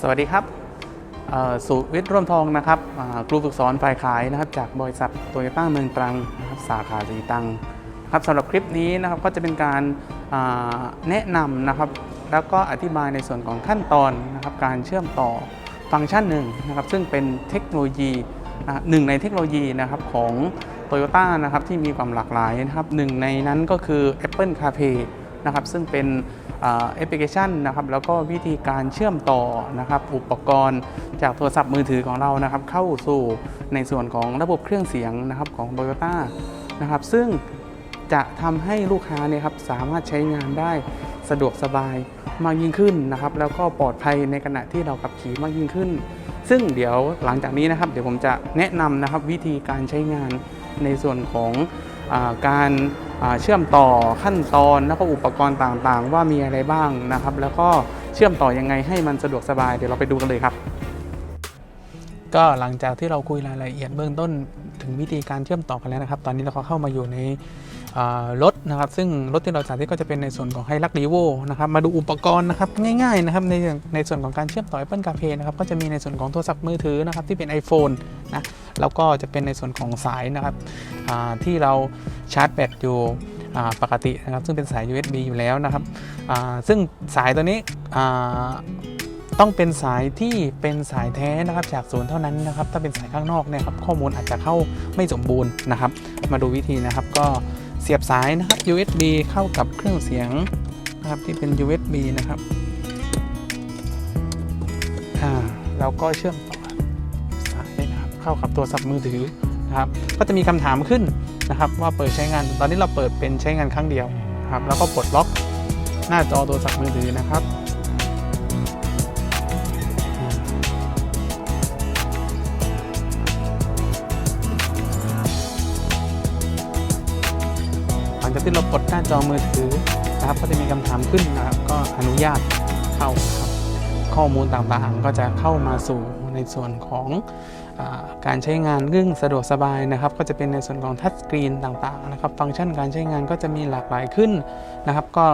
สวัสดีครับสุวิทย์ร่วมทองนะครับครูฝึกสอนฝ่ายขายนะครับ จากบริษัทโตโยต้าเมืองตรังนะครับสาขาสีตังครับสำหรับคลิปนี้นะครับก็จะเป็นการแนะนำนะครับ แล้วก็อธิบายในส่วนของขั้นตอนนะครับ การเชื่อมต่อฟังก์ชันหนึ่งนะครับ ซึ่งเป็นเทคโนโลยีหนึ่งในเทคโนโลยีนะครับของโตโยต้านะครับที่มีความหลากหลายนะครับหนึ่งในนั้นก็คือ Apple CarPlay นะครับซึ่งเป็นแอปพลิเคชันนะครับแล้วก็วิธีการเชื่อมต่อนะครับอุปกรณ์จากโทรศัพท์มือถือของเรานะครับเข้าสู่ในส่วนของระบบเครื่องเสียงนะครับของ t o y ยต้นะครับซึ่งจะทำให้ลูกค้าเนี่ยครับสามารถใช้งานได้สะดวกสบายมากยิ่งขึ้นนะครับแล้วก็ปลอดภัยในขณะที่เราขับขี่มากยิ่งขึ้น ซึ่งเดี๋ยวหลังจากนี้นะครับ เดี๋ยวผมจะแนะนำนะครับวิธีการใช้งานในส่วนของอการ เชื่อมต่อขั้นตอนแล้วก็อุปกรณ์ต่างๆ ว่ามีอะไรบ้างนะครับ แล้วก็เชื่อมต่อยังไงให้มันสะดวกสบายเดี๋ยวเราไปดูกันเลยครับ ก็หลังจากที่เราคุยรายละเอียดเบื้องต้นถึงวิธีการเชื่อมต่อกันแล้วนะครับ ตอนนี้เราก็เข้ามาอยู่ใน รถนะครับ ซึ่งรถที่เราสาธิตก็จะเป็นในส่วนของไฮรักรีโวนะครับ มาดูอุปกรณ์นะครับง่ายๆนะครับในในส่วนของการเชื่อมต่อ Apple CarPlay นะครับก็จะมีในส่วนของโทรศัพท์มือถือนะครับที่เป็น iPhone นะแล้วก็จะเป็นในส่วนของสายนะครับที่เราชาร์จแบตอยู่ปกตินะครับซึ่งเป็นสาย USB อยู่แล้วนะครับซึ่งสายตัวนี้ต้องเป็นสายที่เป็นสายแท้นะครับจากศูนย์เท่านั้นนะครับ ถ้าเป็นสายข้างนอกเนี่ยครับข้อมูลอาจจะเข้าไม่สมบูรณ์นะครับ มาดูวิธีนะครับก็ เสียบสายนะครับ USB เข้ากับเครื่องเสียงนะครับที่เป็น USB นะครับอ่าเราก็เชื่อมต่อสายนะครับเข้ากับตัวสับมือถือนะครับก็จะมีคำถามขึ้นนะครับ ว่าเปิดใช้งานตอนนี้เราเปิดเป็นใช้งานครั้งเดียวครับแล้วก็ปลดล็อกหน้าจอโทรศัพท์มือถือนะครับ จากที่เรากดหน้าจอมือถือนะครับก็จะมีคำถามขึ้นนะครับ ก็อนุญาตเข้านะครับข้อมูลต่างๆ ก็จะเข้ามาสู่ในส่วนของอการใช้งานเรื่องสะดวกสบายนะครับ ก็จะเป็นในส่วนของทัชสกรีนต่างๆนะครับ ฟังก์ชันการใช้งานก็จะมีหลากหลายขึ้นนะครับ ก็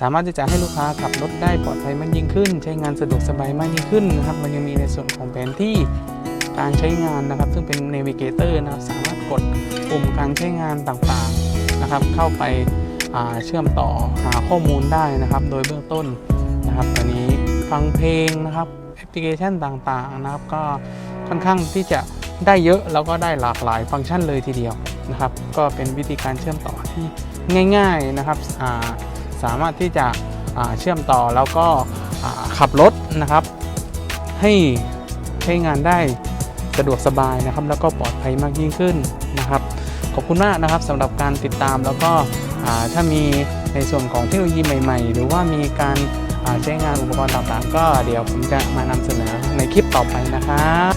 สามารถที่จะให้ลูกค้าขับรถได้ปลอดภัยมากยิ่งขึ้น ใช้งานสะดวกสบายมากยิ่งขึ้นนะครับ มันยังมีในส่วนของแผนที่การใช้งานนะครับ ซึ่งเป็น Navigator นะครับสามารถกดปุ่มการใช้งานต่างๆ นะครับเข้าไปาเชื่อมต่อหาข้อมูลได้นะครับ โดยเบื้องต้นนะครับตอนนี้ฟังเพลงนะครับแอปพลิเคชันต่างๆนะครับ ก็ค่อนข้างที่จะได้เยอะแล้วก็ได้หลากหลายฟังก์ชันเลยทีเดียวนะครับ ก็เป็นวิธีการเชื่อมต่อที่ง่าย ๆนะครับาสามารถที่จะเชื่อมต่อแล้วก็ขับรถนะครับ ให้ใช้งานได้สะดวกสบายนะครับ แล้วก็ปลอดภัยมากยิ่งขึ้นนะครับ อบคุณมากนะครับสำหรับการติดตามแล้วก็ถ้ามีในส่วนของเทคโนโลยีใหม่ ๆ หรือว่ามีการใช้งานอุปกรณ์ต่างๆ ก็เดี๋ยวผมจะมานำเสนอในคลิปต่อไปนะครับ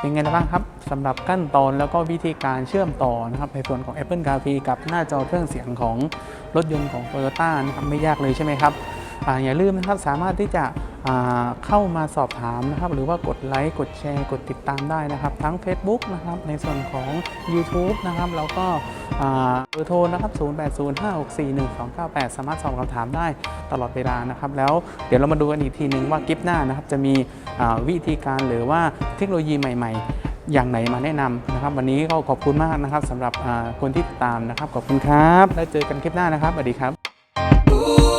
เป็นไงบ้างครับสำหรับขั้นตอนแล้วก็วิธีการเชื่อมต่อนะครับในส่วนของ Apple CarPlay กับหน้าจอเครื่องเสียงของรถยนต์ของ Toyota นะครับไม่ยากเลยใช่ไหมครับ อย่าลืมนะครับสามารถที่จะเข้ามาสอบถามนะครับ หรือว่ากดไลค์กดแชร์กดติดตามได้นะครับ ทั้ง Facebook นะครับ ในส่วนของ YouTube นะครับแล้วก็เบอร์โทรนะครับ 0805641298 สามารถสอบคำถามได้ตลอดเวลานะครับ แล้วเดี๋ยวเรามาดูกันอีกทีหนึ่งว่ากิฟต์หน้านะครับ จะมีวิธีการหรือว่าเทคโนโลยีใหม่ ๆอย่างไหนมาแนะนำนะครับ วันนี้ก็ขอบคุณมากนะครับสำหรับคนที่ติดตามนะครับ ขอบคุณครับ แล้วเจอกันคลิปหน้านะครับสวัสดีครับ